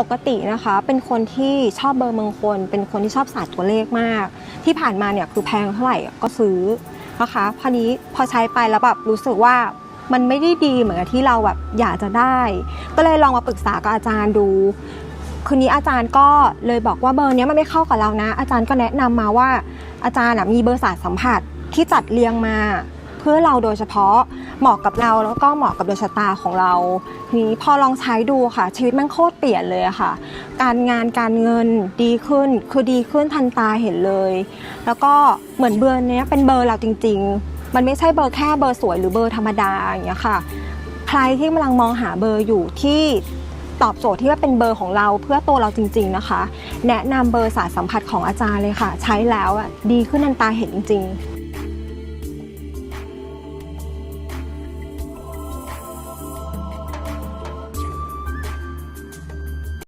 ปกตินะคะเป็นคนที่ชอบเบอร์มงคล เป็นคนที่ชอบศาสตร์ตัวเลขมาก ที่ผ่านมาเนี่ยคือแพงเท่าไหร่ก็ซื้อนะคะพอนี้พอใช้ไปแล้วแบบรู้สึกว่ามันไม่ได้ดีเหมือนกับที่เราแบบอยากจะได้ ก็เลยลองมาปรึกษากับอาจารย์ดูคืนนี้อาจารย์ก็เลยบอกว่าเบอร์นี้มันไม่เข้ากับเรานะ อาจารย์ก็แนะนำมาว่าอาจารย์มีเบอร์ศาสตร์สัมผัสที่จัดเรียงมา เพื่อเราโดยเฉพาะเหมาะกับเราแล้วก็เหมาะกับดวงชะตาของเราทีนี้พอลองใช้ดูค่ะ ชีวิตมันโคตรเปลี่ยนเลยค่ะ การงานการเงินดีขึ้นคือดีขึ้นทันตาเห็นเลย แล้วก็เหมือนเบอร์เนี้ยเป็นเบอร์เราจริง ๆ มันไม่ใช่เบอร์แค่เบอร์สวยหรือเบอร์ธรรมดาอย่างเงี้ยค่ะ ใครที่กำลังมองหาเบอร์อยู่ที่ตอบโจทย์ที่ว่าเป็นเบอร์ของเราเพื่อตัวเราจริง ๆนะคะ แนะนำเบอร์สายสัมผัสของอาจารย์เลยค่ะ ใช้แล้วอะดีขึ้นทันตาเห็นจริง ๆ